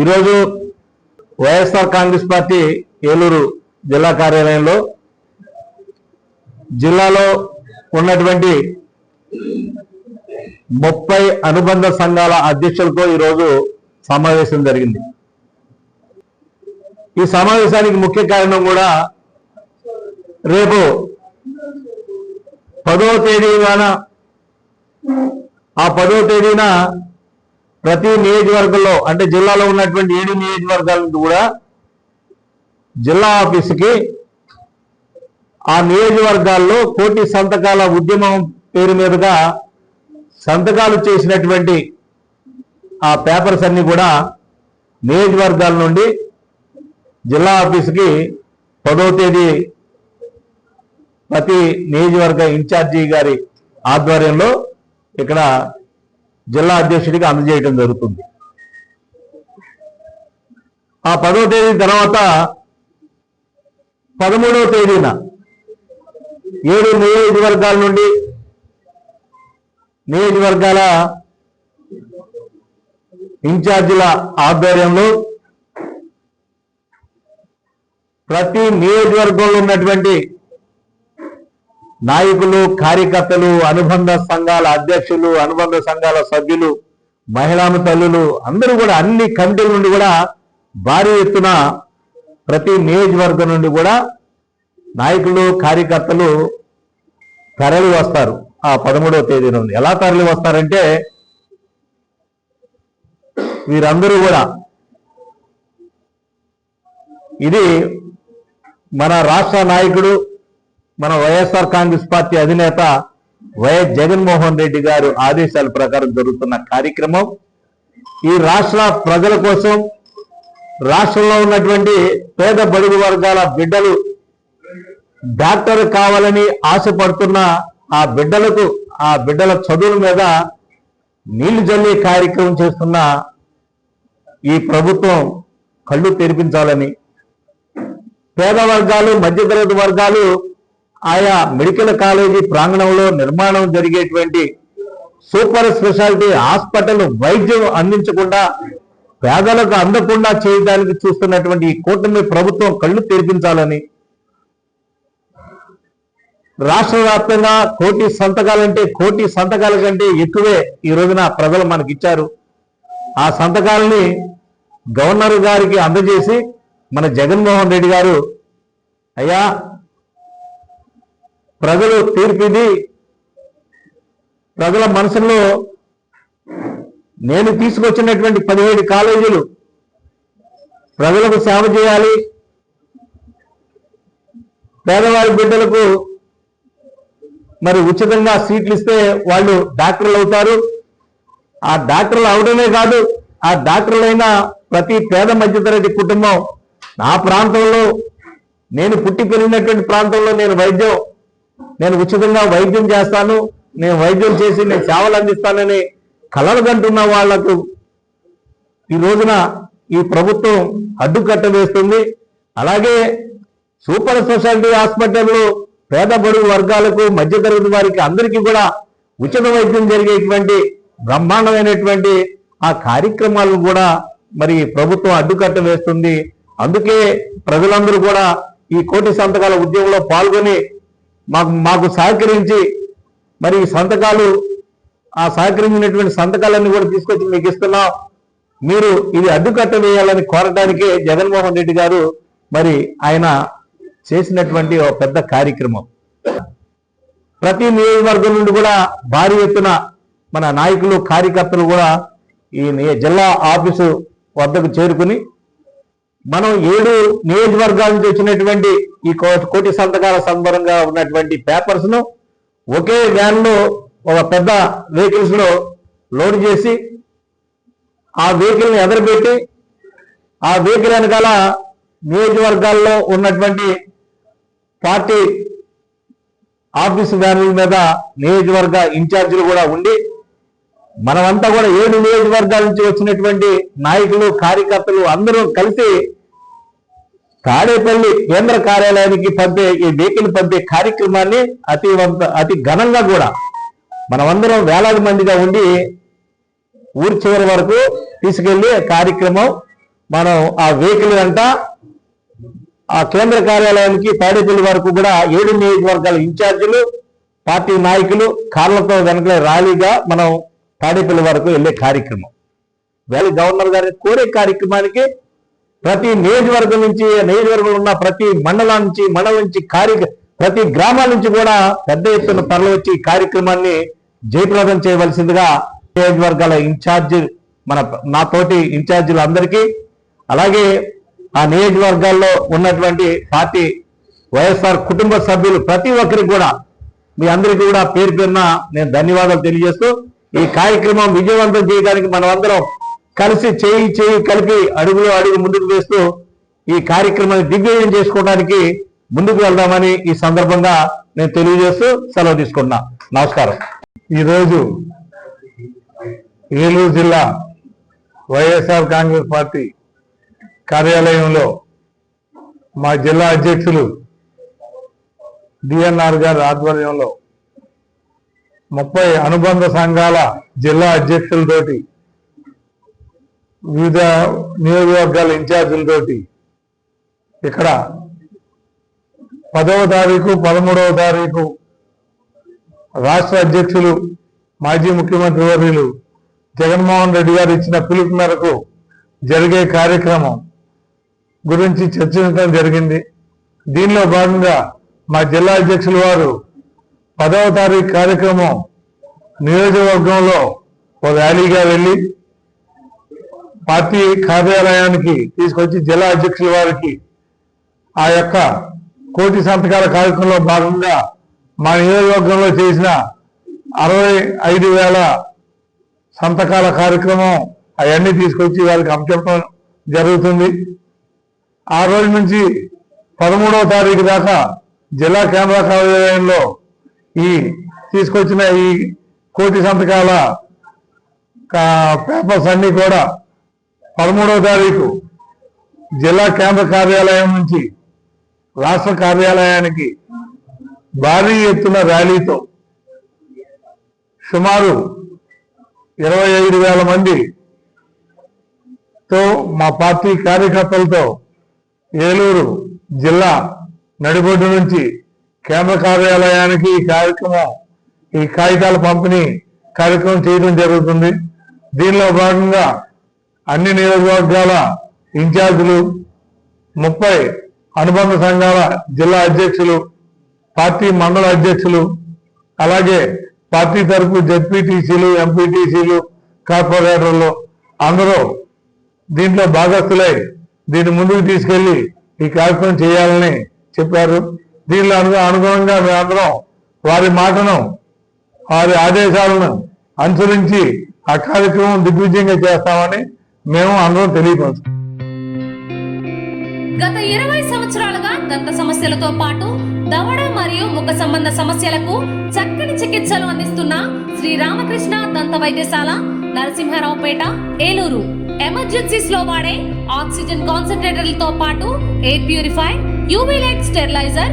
ఈరోజు వైఎస్ఆర్ కాంగ్రెస్ పార్టీ ఏలూరు జిల్లా కార్యాలయంలో జిల్లాలో ఉన్నటువంటి ముప్పై అనుబంధ సంఘాల అధ్యక్షులతో ఈరోజు సమావేశం జరిగింది. ఈ సమావేశానికి ముఖ్య కారణం కూడా రేపు పదవ తేదీన ఆ పదవ తేదీన ప్రతి నియోజకవర్గంలో అంటే జిల్లాలో ఉన్నటువంటి ఏడు నియోజకవర్గాల నుంచి కూడా జిల్లా ఆఫీసుకి ఆ నియోజకవర్గాల్లో కోటి సంతకాల ఉద్యమం పేరు మీదుగా సంతకాలు చేసినటువంటి ఆ పేపర్స్ అన్ని కూడా నియోజకవర్గాల నుండి జిల్లా ఆఫీసుకి పదో తేదీ ప్రతి నియోజకవర్గ ఇన్ఛార్జి గారి ఆధ్వర్యంలో ఇక్కడ జిల్లా అధ్యక్షుడికి అందజేయడం జరుగుతుంది. ఆ పదో తేదీ తర్వాత పదమూడవ తేదీన ఏడు నియోజకవర్గాల నుండి నియోజకవర్గాల ఇన్ఛార్జీల ఆధ్వర్యంలో ప్రతి నియోజకవర్గంలో ఉన్నటువంటి నాయకులు కార్యకర్తలు అనుబంధ సంఘాల అధ్యక్షులు అనుబంధ సంఘాల సభ్యులు మహిళామ తల్లులు అందరూ కూడా అన్ని కమిటీల నుండి కూడా భారీ ఎత్తున ప్రతి నియోజకవర్గం నుండి కూడా నాయకులు కార్యకర్తలు తరలి వస్తారు. ఆ పదమూడవ తేదీ నుండి. ఎలా తరలి వస్తారంటే వీరందరూ కూడా ఇది మన రాష్ట్ర నాయకుడు మన వైఎస్ఆర్ కాంగ్రెస్ పార్టీ అధినేత వైఎస్ జగన్మోహన్ రెడ్డి గారు ఆదేశాల ప్రకారం జరుగుతున్న కార్యక్రమం ఈ రాష్ట్ర ప్రజల కోసం రాష్ట్రంలో ఉన్నటువంటి పేద బడుగు వర్గాల బిడ్డలు డాక్టర్ కావాలని ఆశపడుతున్న ఆ బిడ్డలకు ఆ బిడ్డల చదువుల మీద నీళ్ళు జల్లే కార్యక్రమం చేస్తున్న ఈ ప్రభుత్వం కళ్ళు తెరిపించాలని పేద వర్గాలు మధ్యతరగతి వర్గాలు ఆయా మెడికల్ కాలేజీ ప్రాంగణంలో నిర్మాణం జరిగేటువంటి సూపర్ స్పెషాలిటీ హాస్పిటల్ వైద్యం అందించకుండా పేదలకు అందకుండా చేయడానికి చూస్తున్నటువంటి ఈ కూటమి ప్రభుత్వం కళ్ళు తెరిపించాలని రాష్ట్ర వ్యాప్తంగా కోటి సంతకాలంటే కోటి సంతకాల కంటే ఎక్కువే ఈ రోజున ప్రజలు మనకి ఇచ్చారు ఆ సంతకాలని గవర్నర్ గారికి అందజేసి మన జగన్మోహన్ రెడ్డి గారు అయ్యా ప్రజలు తీర్పిది. ప్రజల మనసులో నేను తీసుకొచ్చినటువంటి పదిహేడు కాలేజీలు ప్రజలకు సేవ చేయాలి. పేదవారి బిడ్డలకు మరి ఉచితంగా సీట్లు ఇస్తే వాళ్ళు డాక్టర్లు అవుతారు. ఆ డాక్టర్లు అవడమే కాదు ఆ డాక్టర్లైన ప్రతి పేద మధ్యతరగతి కుటుంబం నా ప్రాంతంలో నేను పుట్టి పెరిగినటువంటి ప్రాంతంలో నేను వైద్యం నేను ఉచితంగా వైద్యం చేస్తాను నేను వైద్యం చేసి నేను సేవలు అందిస్తానని కలలు కంటున్న వాళ్ళకు ఈ రోజున ఈ ప్రభుత్వం అడ్డుకట్ట వేస్తుంది. అలాగే సూపర్ స్పెషాలిటీ హాస్పిటల్లో పేద బడుగు వర్గాలకు మధ్యతరగతి వారికి అందరికీ కూడా ఉచిత వైద్యం జరిగేటువంటి బ్రహ్మాండమైనటువంటి ఆ కార్యక్రమాలను కూడా మరి ప్రభుత్వం అడ్డుకట్ట వేస్తుంది. అందుకే ప్రజలందరూ కూడా ఈ కోటి సంతకాల ఉద్యమంలో పాల్గొని మాకు మాకు సహకరించి మరి సంతకాలు ఆ సహకరించినటువంటి సంతకాలన్నీ కూడా తీసుకొచ్చి మీకు ఇస్తున్నాం. మీరు ఇది అడ్డుకట్ట వేయాలని కోరటానికే జగన్మోహన్ రెడ్డి గారు మరి ఆయన చేసినటువంటి ఒక పెద్ద కార్యక్రమం. ప్రతి నియోజకవర్గం నుండి కూడా భారీ ఎత్తున మన నాయకులు కార్యకర్తలు కూడా ఈ జిల్లా ఆఫీసు వద్దకు చేరుకుని మనం ఏడు నియోజకవర్గాల నుంచి వచ్చినటువంటి ఈ కోటి సంతకాల సందర్భంగా ఉన్నటువంటి పేపర్స్ను ఒకే వ్యాన్లో ఒక పెద్ద వెహికల్స్లో లోడ్ చేసి ఆ వెహికల్ని ఎదరబెట్టి ఆ వెహికల్ వెనకాల నియోజకవర్గాల్లో ఉన్నటువంటి పార్టీ ఆఫీసు వ్యాన్ల మీద నియోజకవర్గ ఇన్ఛార్జీలు కూడా ఉండి మనమంతా కూడా ఏడు నియోజకవర్గాల నుంచి వచ్చినటువంటి నాయకులు కార్యకర్తలు అందరూ కలిసి తాడేపల్లి కేంద్ర కార్యాలయానికి పంపే ఈ వెహికల్ పంపే కార్యక్రమాన్ని అతి అతి ఘనంగా కూడా మనమందరం వేలాది మందిగా ఉండి ఊరి చివరి వరకు తీసుకెళ్ళి కార్యక్రమం మనం ఆ వెహికల్ అంట ఆ కేంద్ర కార్యాలయానికి తాడేపల్లి వరకు కూడా ఏడు నియోజకవర్గాల ఇన్ఛార్జీలు పార్టీ నాయకులు కార్లతో వెనకలే ర్యాలీగా మనం తాడేపల్లి వరకు వెళ్ళే కార్యక్రమం. వేళ గవర్నర్ గారిని కోరే కార్యక్రమానికి ప్రతి నియోజకవర్గం నుంచి నియోజకవర్గంలో ఉన్న ప్రతి మండలం నుంచి మండలం నుంచి కార్య ప్రతి గ్రామాల నుంచి కూడా పెద్ద ఎత్తున తరలి వచ్చి ఈ కార్యక్రమాన్ని జయప్రదం చేయవలసిందిగా నియోజకవర్గాల ఇన్ఛార్జ్ మన నాతోటి ఇన్ఛార్జీలు అందరికీ అలాగే ఆ నియోజకవర్గాల్లో ఉన్నటువంటి పార్టీ వైఎస్ఆర్ కుటుంబ సభ్యులు ప్రతి ఒక్కరికి కూడా మీ అందరికీ కూడా పేరు పేరున నేను ధన్యవాదాలు తెలియజేస్తూ ఈ కార్యక్రమం విజయవంతం చేయడానికి మనమందరం కలిసి చేయి చేయి కలిపి అడుగులో అడుగు ముందుకు వేస్తూ ఈ కార్యక్రమాన్ని దిగ్విజయం చేసుకోవడానికి ముందుకు వెళ్దామని ఈ సందర్భంగా నేను తెలియజేస్తూ సెలవు తీసుకున్నా నమస్కారం. ఈరోజు ఏలూరు జిల్లా వైఎస్ఆర్ కాంగ్రెస్ పార్టీ కార్యాలయంలో మా జిల్లా అధ్యక్షులు డిఎన్ఆర్ గారి ఆధ్వర్యంలో ముప్పై అనుబంధ సంఘాల జిల్లా అధ్యక్షులతోటి వివిధ నియోజకవర్గాల ఇన్ఛార్జీలతోటి ఇక్కడ పదవ తారీఖు పదమూడవ తారీఖు రాష్ట్ర అధ్యక్షులు మాజీ ముఖ్యమంత్రి వర్యులు జగన్మోహన్ రెడ్డి గారు ఇచ్చిన పిలుపు మేరకు జరిగే కార్యక్రమం గురించి చర్చించడం జరిగింది. దీనిలో భాగంగా మా జిల్లా అధ్యక్షుల వారు పదవ తారీఖు కార్యక్రమం నియోజకవర్గంలో ఒక ర్యాలీగా వెళ్ళి పార్టీ కార్యాలయానికి తీసుకొచ్చి జిల్లా అధ్యక్షుల వారికి ఆ యొక్క కోటి సంతకాల కార్యక్రమంలో భాగంగా మా నియోజకవర్గంలో చేసిన అరవై ఐదు వేల సంతకాల కార్యక్రమం అవన్నీ తీసుకొచ్చి వాళ్ళకి అప్పచెప్పడం జరుగుతుంది. ఆ రోజు నుంచి పదమూడవ తారీఖు దాకా జిల్లా కేంద్ర కార్యాలయంలో ఈ తీసుకొచ్చిన ఈ కోటి సంతకాల కా- పేపర్స్ అన్ని కూడా పదమూడవ తారీఖు జిల్లా కేంద్ర కార్యాలయం నుంచి రాష్ట్ర కార్యాలయానికి భారీ ఎత్తున ర్యాలీతో సుమారు ఇరవై ఐదు వేల మందితో మా పార్టీ కార్యకర్తలతో ఏలూరు జిల్లా నడిబొడ్డు నుంచి కేంద్ర కార్యాలయానికి ఈ కార్యక్రమం ఈ కాగితాల పంపిణీ కార్యక్రమం చేయడం జరుగుతుంది. దీనిలో భాగంగా అన్ని నియోజకవర్గాల ఇన్ఛార్జీలు ముప్పై అనుబంధ సంఘాల జిల్లా అధ్యక్షులు పార్టీ మండల అధ్యక్షులు అలాగే పార్టీ తరపు జడ్పీటీసీలు ఎంపీటీసీలు కార్పొరేటర్లు అందరూ దీంట్లో భాగస్థులై దీన్ని ముందుకు తీసుకెళ్ళి ఈ కార్యక్రమం చేయాలని చెప్పారు. దీనిలో అను అనుగుణంగా మేమందరం వారి మాటను వారి ఆదేశాలను అనుసరించి ఆ కార్యక్రమం దిగ్విజయంగా చేస్తామని మేము అందరం తెలియపరుస్తాం. గత ఇరవై సంవత్సరాలుగా దంత సమస్యలతో పాటు దవడ మరియు ముఖ సంబంధ సమస్యలకు చక్కని చికిత్సలు అందిస్తున్న శ్రీ రామకృష్ణ దంత వైద్యశాల నరసింహారావుపేట ఏలూరు. ఎమర్జెన్సీస్లో వాడే ఆక్సిజన్ కాన్సన్ట్రేటర్లతో పాటు air purify UV light steriliser